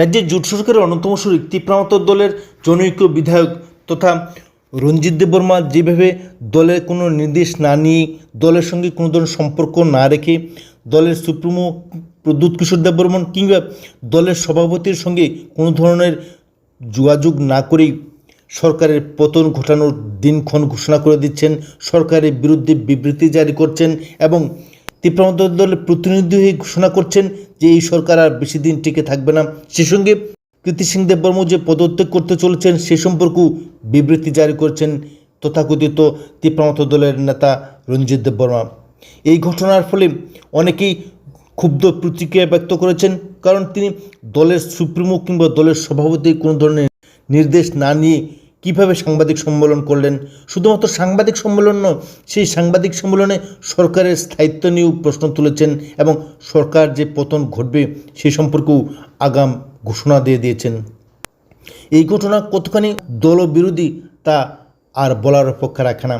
রাজ্যের জোট সরকারের অন্যতম শরিক তীব্রামত দলের জনৈক বিধায়ক তথা রঞ্জিত দেববর্মা যেভাবে দলের কোনো নির্দেশ না নিয়ে দলের সঙ্গে কোনো ধরনের সম্পর্ক না রেখে দলের সুপ্রিমো প্রদ্যুৎ কিশোর দেববর্মন কিংবা দলের সভাপতির সঙ্গে কোনো ধরনের যোগাযোগ না করেই সরকারের পতন ঘটানোর দিনক্ষণ ঘোষণা করে দিচ্ছেন। সরকারের বিরুদ্ধে বিবৃতি জারি করছেন এবং তীব্রমত দলের প্রতিনিধি হয়ে ঘোষণা করছেন যে এই সরকার আর বেশি দিন টিকে থাকবে না। সে সঙ্গে কীর্তি সিং দেববর্ম যে পদত্যাগ করতে চলেছেন, সে সম্পর্কেও বিবৃতি জারি করেছেন তথাকথিত তীব্রমত দলের নেতা রঞ্জিত দেববর্মা। এই ঘটনার ফলে অনেকেই ক্ষুব্ধ প্রতিক্রিয়া ব্যক্ত করেছেন, কারণ তিনি দলের সুপ্রিমো কিংবা দলের সভাপতি কোনো ধরনের নির্দেশ না নিয়ে কীভাবে সাংবাদিক সম্মেলন করলেন? শুধুমাত্র সাংবাদিক সম্মেলন নয়, সেই সাংবাদিক সম্মেলনে সরকারের স্থায়িত্ব নিয়েও প্রশ্ন তুলেছেন এবং সরকার যে পতন ঘটবে সে সম্পর্কেও আগাম ঘোষণা দিয়ে দিয়েছেন। এই ঘটনা কতখানি দলবিরোধী তা আর বলার অপেক্ষা রাখে না।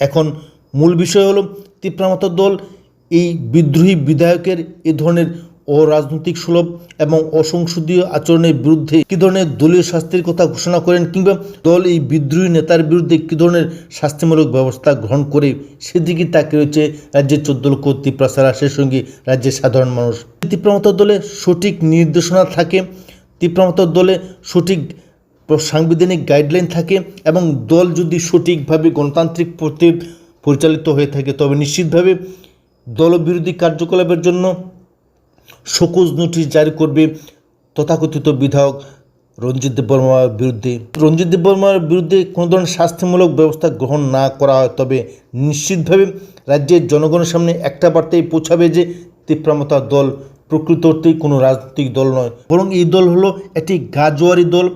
এখন মূল বিষয় হলো তীব্রামত দল এই বিদ্রোহী বিধায়কের এ ধরনের অরাজনৈতিক সুলভ এবং অসংসদীয় আচরণের বিরুদ্ধে কী ধরনের দলীয় শাস্তির কথা ঘোষণা করেন কিংবা দল এই বিদ্রোহী নেতার বিরুদ্ধে কী ধরনের শাস্তিমূলক ব্যবস্থা গ্রহণ করে সেদিকে তাকে রয়েছে রাজ্যের চোদ্দ লক্ষ তিপ্রাসারা। সে সঙ্গে রাজ্যের সাধারণ মানুষ। তীব্রামত দলে সঠিক নির্দেশনা থাকে তীব্রামত দলে সঠিক সাংবিধানিক গাইডলাইন থাকে এবং দল যদি সঠিকভাবে গণতান্ত্রিক পথে পরিচালিত হয়ে থাকে, তবে নিশ্চিতভাবে দলবিরোধী কার্যকলাপের জন্য শোকজ নোটিশ জারি করবে তথাকথিত বিধায়ক রঞ্জিত দেববর্মার বিরুদ্ধে। রঞ্জিত দেববর্মার বিরুদ্ধে কোনো ধরনের শাস্তিমূলক ব্যবস্থা গ্রহণ না করা হয়, তবে নিশ্চিতভাবে রাজ্যের জনগণের সামনে একটা বার্তাই পৌঁছাবে যে তীব্রামতা দল প্রকৃত অর্থেই কোনো রাজনৈতিক দল নয়, বরং এই দল হলো একটি গাজোয়ারি দল।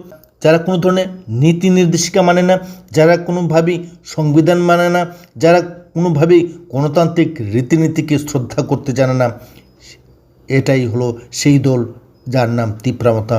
যারা কোনো ধরনের নীতি নির্দেশিকা মানে না, যারা কোনোভাবেই সংবিধান মানে না, যারা কোনোভাবেই গণতান্ত্রিক রীতিনীতিকে শ্রদ্ধা করতে জানে না। এটাই হলো সেই দল যার নাম তীব্রামতা